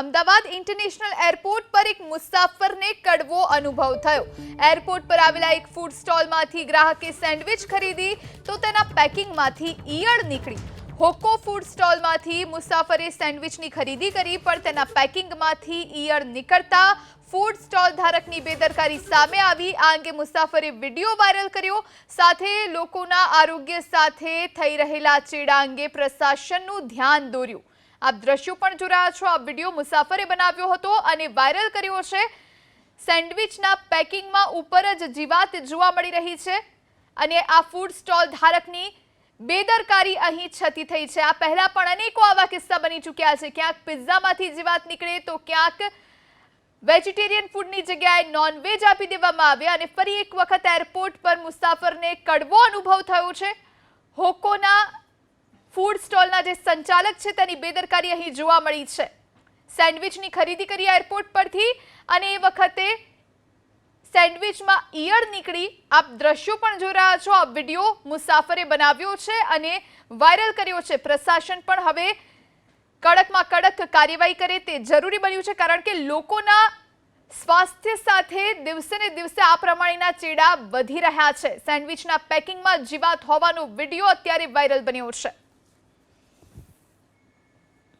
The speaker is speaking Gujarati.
અમદાવાદ ઇન્ટરનેશનલ એરપોર્ટ પર એક મુસાફરને કડવો અનુભવ થયો. એરપોર્ટ પર આવેલા એક ફૂડ સ્ટોલમાંથી ગ્રાહકે સેન્ડવિચ ખરીદી તો તેના પેકિંગમાંથી ઈયળ નીકળી. હોકો ફૂડ સ્ટોલમાંથી મુસાફરે સેન્ડવિચની ખરીદી કરી, પણ તેના પેકિંગમાંથી ઈયળ નીકળતા ફૂડ સ્ટોલ ધારકની બેદરકારી સામે આવી. આ અંગે મુસાફરે વીડિયો વાયરલ કર્યો. સાથે લોકોના આરોગ્ય સાથે થઈ રહેલા ચેડા અંગે પ્રશાસનનું ધ્યાન દોર્યું. આપ દ્રશ્યો પણ જોઈ રહ્યા છો. આ વીડિયો મુસાફરે બનાવ્યો હતો અને વાયરલ કર્યો છે. સેન્ડવિચના પેકિંગમાં ઉપર જ જીવાત જોવા મળી રહી છે અને આ ફૂડ સ્ટોલ ધારકની બેદરકારી અહીં છતી થઈ છે. આ પહેલા પણ અનેકો આવા કિસ્સા બની ચૂક્યા છે. ક્યાંક પિઝામાંથી જીવાત નીકળે તો ક્યાંક વેજીટેરિયન ફૂડની જગ્યાએ નોનવેજ આપી દેવામાં આવે અને ફરી એક વખત એરપોર્ટ પર મુસાફરને કડવો અનુભવ થયો છે. હોકોના ફૂડ સ્ટોલના જે સંચાલક છે તેની બેદરકારી અહીં જોવા મળી છે. સેન્ડવિચની ખરીદી કરી એરપોર્ટ પરથી અને એ વખતે સેન્ડવિચમાં ઈયળ નીકળી આપ દ્રશ્યો પણ જોઈ રહ્યા છો આ વીડિયો મુસાફરે બનાવ્યો છે અને વાયરલ કર્યો છે. પ્રશાસન પણ હવે કડકમાં કડક કાર્યવાહી કરે તે જરૂરી બન્યું છે કારણ કે લોકોના સ્વાસ્થ્ય સાથે દિવસે ને દિવસે આ પ્રમાણેના ચેડા વધી રહ્યા છે. સેન્ડવિચના પેકિંગમાં જીવાત હોવાનો વીડિયો અત્યારે વાયરલ બન્યો છે.